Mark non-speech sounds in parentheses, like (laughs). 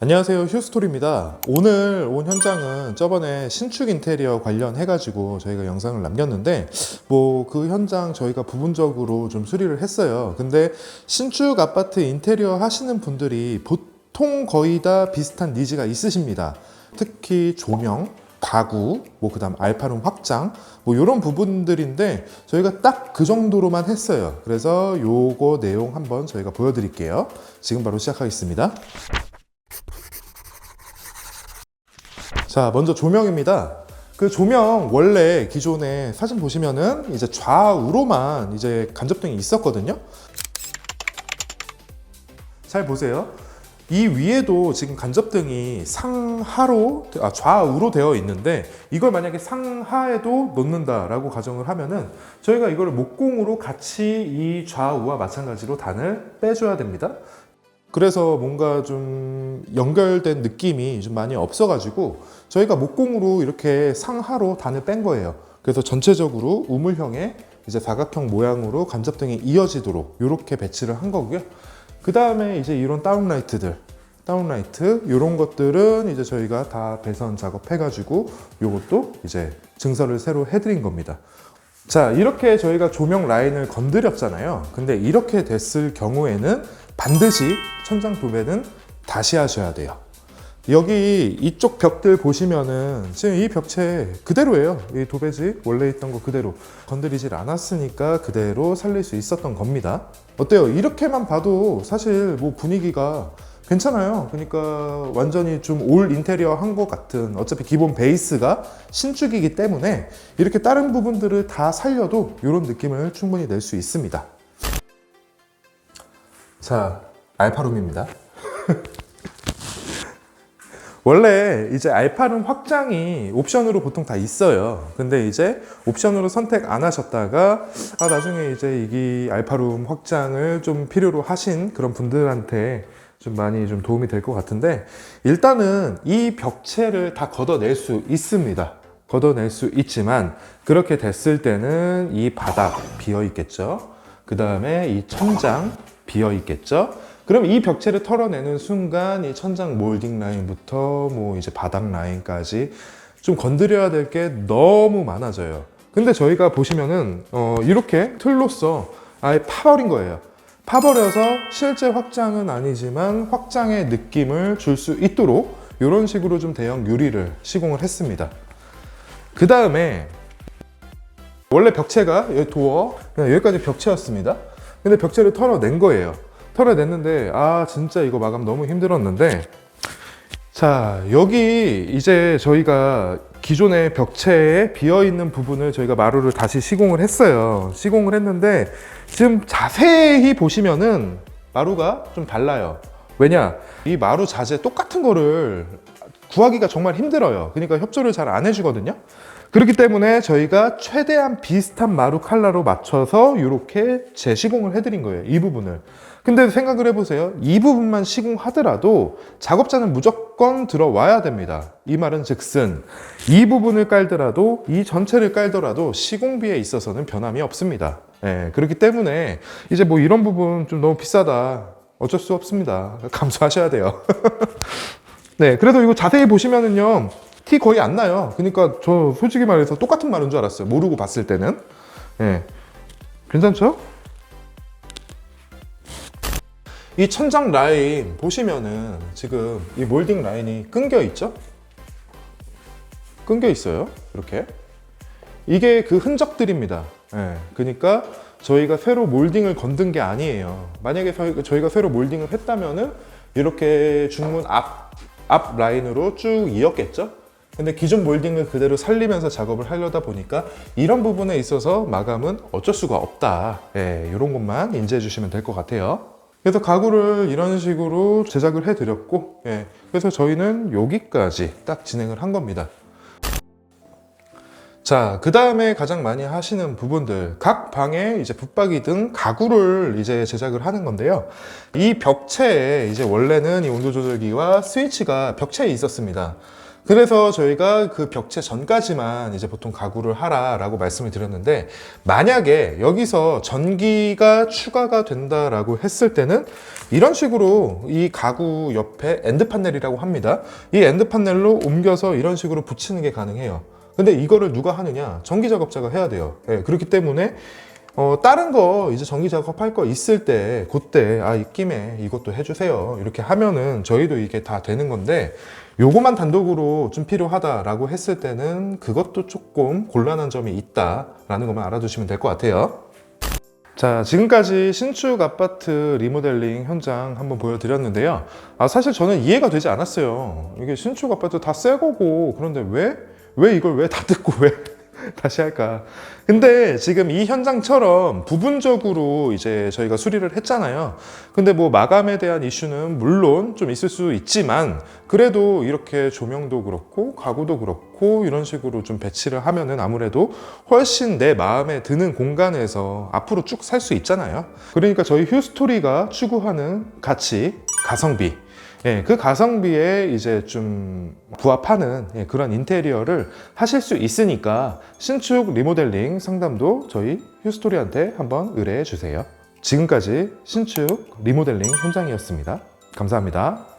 안녕하세요 휴스토리입니다 오늘 온 현장은 저번에 신축 인테리어 관련 해 가지고 저희가 영상을 남겼는데 뭐 그 현장 저희가 부분적으로 좀 수리를 했어요 근데 신축 아파트 인테리어 하시는 분들이 보통 거의 다 비슷한 니즈가 있으십니다 특히 조명 가구, 뭐 그다음 알파룸 확장, 뭐 이런 부분들인데 저희가 딱 그 정도로만 했어요. 그래서 요거 내용 한번 저희가 보여드릴게요. 지금 바로 시작하겠습니다. 자, 먼저 조명입니다. 그 조명 원래 기존에 사진 보시면은 이제 좌우로만 이제 간접등이 있었거든요. 잘 보세요. 이 위에도 지금 간접등이 상하로 아, 좌우로 되어 있는데 이걸 만약에 상하에도 놓는다라고 가정을 하면은 저희가 이거를 목공으로 같이 이 좌우와 마찬가지로 단을 빼줘야 됩니다. 그래서 뭔가 좀 연결된 느낌이 좀 많이 없어가지고 저희가 목공으로 이렇게 상하로 단을 뺀 거예요. 그래서 전체적으로 우물형의 이제 사각형 모양으로 간접등이 이어지도록 이렇게 배치를 한 거고요. 그 다음에 이제 이런 다운라이트들, 다운라이트 이런 것들은 이제 저희가 다 배선 작업해가지고 이것도 이제 증설을 새로 해드린 겁니다. 자 이렇게 저희가 조명 라인을 건드렸잖아요. 근데 이렇게 됐을 경우에는 반드시 천장 도배는 다시 하셔야 돼요. 여기 이쪽 벽들 보시면은 지금 이 벽체 그대로예요. 이 도배지 원래 있던 거 그대로 건드리질 않았으니까 그대로 살릴 수 있었던 겁니다. 어때요? 이렇게만 봐도 사실 뭐 분위기가 괜찮아요. 그러니까 완전히 좀 올 인테리어 한 것 같은 어차피 기본 베이스가 신축이기 때문에 이렇게 다른 부분들을 다 살려도 이런 느낌을 충분히 낼 수 있습니다. 자, 알파룸입니다. (laughs) 원래 이제 알파룸 확장이 옵션으로 보통 다 있어요. 근데 이제 옵션으로 선택 안 하셨다가 아 나중에 이제 이게 알파룸 확장을 좀 필요로 하신 그런 분들한테 좀 많이 좀 도움이 될 것 같은데 일단은 이 벽체를 다 걷어낼 수 있습니다. 걷어낼 수 있지만 그렇게 됐을 때는 이 바닥 비어 있겠죠. 그 다음에 이 천장 비어 있겠죠. 그럼 이 벽체를 털어내는 순간 이 천장 몰딩 라인부터 뭐 이제 바닥 라인까지 좀 건드려야 될 게 너무 많아져요. 근데 저희가 보시면은 어 이렇게 틀로써 아예 파버린 거예요. 파버려서 실제 확장은 아니지만 확장의 느낌을 줄 수 있도록 이런 식으로 좀 대형 유리를 시공을 했습니다. 그 다음에 원래 벽체가 여기 도어 그냥 여기까지 벽체였습니다. 근데 벽체를 털어낸 거예요. 털어냈는데 아 진짜 이거 마감 너무 힘들었는데 자 여기 이제 저희가 기존의 벽체에 비어 있는 부분을 저희가 마루를 다시 시공을 했어요. 시공을 했는데 지금 자세히 보시면은 마루가 좀 달라요. 왜냐 이 마루 자재 똑같은 거를 구하기가 정말 힘들어요. 그러니까 협조를 잘 안 해주거든요. 그렇기 때문에 저희가 최대한 비슷한 마루 칼라로 맞춰서 이렇게 재시공을 해드린 거예요. 이 부분을. 근데 생각을 해보세요. 이 부분만 시공하더라도 작업자는 무조건 들어와야 됩니다. 이 말은 즉슨 이 부분을 깔더라도 이 전체를 깔더라도 시공비에 있어서는 변함이 없습니다. 예, 그렇기 때문에 이제 뭐 이런 부분 좀 너무 비싸다. 어쩔 수 없습니다. 감수하셔야 돼요. (laughs) 네, 그래도 이거 자세히 보시면은요. 티 거의 안 나요. 그러니까 저 솔직히 말해서 똑같은 말인 줄 알았어요. 모르고 봤을 때는. 예. 괜찮죠? 이 천장 라인 보시면은 지금 이 몰딩 라인이 끊겨 있죠? 끊겨 있어요. 이렇게. 이게 그 흔적들입니다. 예. 그러니까 저희가 새로 몰딩을 건든 게 아니에요. 만약에 저희- 저희가 새로 몰딩을 했다면은 이렇게 중문 앞, 앞 라인으로 쭉 이었겠죠? 근데 기존 몰딩을 그대로 살리면서 작업을 하려다 보니까 이런 부분에 있어서 마감은 어쩔 수가 없다. 예, 이런 것만 인지해 주시면 될 것 같아요. 그래서 가구를 이런 식으로 제작을 해 드렸고, 예, 그래서 저희는 여기까지 딱 진행을 한 겁니다. 자, 그 다음에 가장 많이 하시는 부분들. 각 방에 이제 붙박이 등 가구를 이제 제작을 하는 건데요. 이 벽체에 이제 원래는 이 온도 조절기와 스위치가 벽체에 있었습니다. 그래서 저희가 그 벽체 전까지만 이제 보통 가구를 하라라고 말씀을 드렸는데 만약에 여기서 전기가 추가가 된다라고 했을 때는 이런 식으로 이 가구 옆에 엔드 판넬이라고 합니다. 이 엔드 판넬로 옮겨서 이런 식으로 붙이는 게 가능해요. 근데 이거를 누가 하느냐? 전기 작업자가 해야 돼요. 예, 그렇기 때문에 어, 다른 거 이제 전기 작업할 거 있을 때 그때 아 입김에 이것도 해주세요 이렇게 하면은 저희도 이게 다 되는 건데 요거만 단독으로 좀 필요하다라고 했을 때는 그것도 조금 곤란한 점이 있다라는 것만 알아두시면 될 것 같아요. 자, 지금까지 신축 아파트 리모델링 현장 한번 보여드렸는데요. 아, 사실 저는 이해가 되지 않았어요. 이게 신축 아파트 다 새 거고, 그런데 왜, 왜 이걸 왜다 (laughs) 듣고 왜 (laughs) 다시 할까? 근데 지금 이 현장처럼 부분적으로 이제 저희가 수리를 했잖아요. 근데 뭐 마감에 대한 이슈는 물론 좀 있을 수 있지만 그래도 이렇게 조명도 그렇고 가구도 그렇고 이런 식으로 좀 배치를 하면은 아무래도 훨씬 내 마음에 드는 공간에서 앞으로 쭉 살 수 있잖아요. 그러니까 저희 휴스토리가 추구하는 가치, 가성비 예, 그 가성비에 이제 좀 부합하는 예, 그런 인테리어를 하실 수 있으니까 신축 리모델링 상담도 저희 휴스토리한테 한번 의뢰해 주세요. 지금까지 신축 리모델링 현장이었습니다. 감사합니다.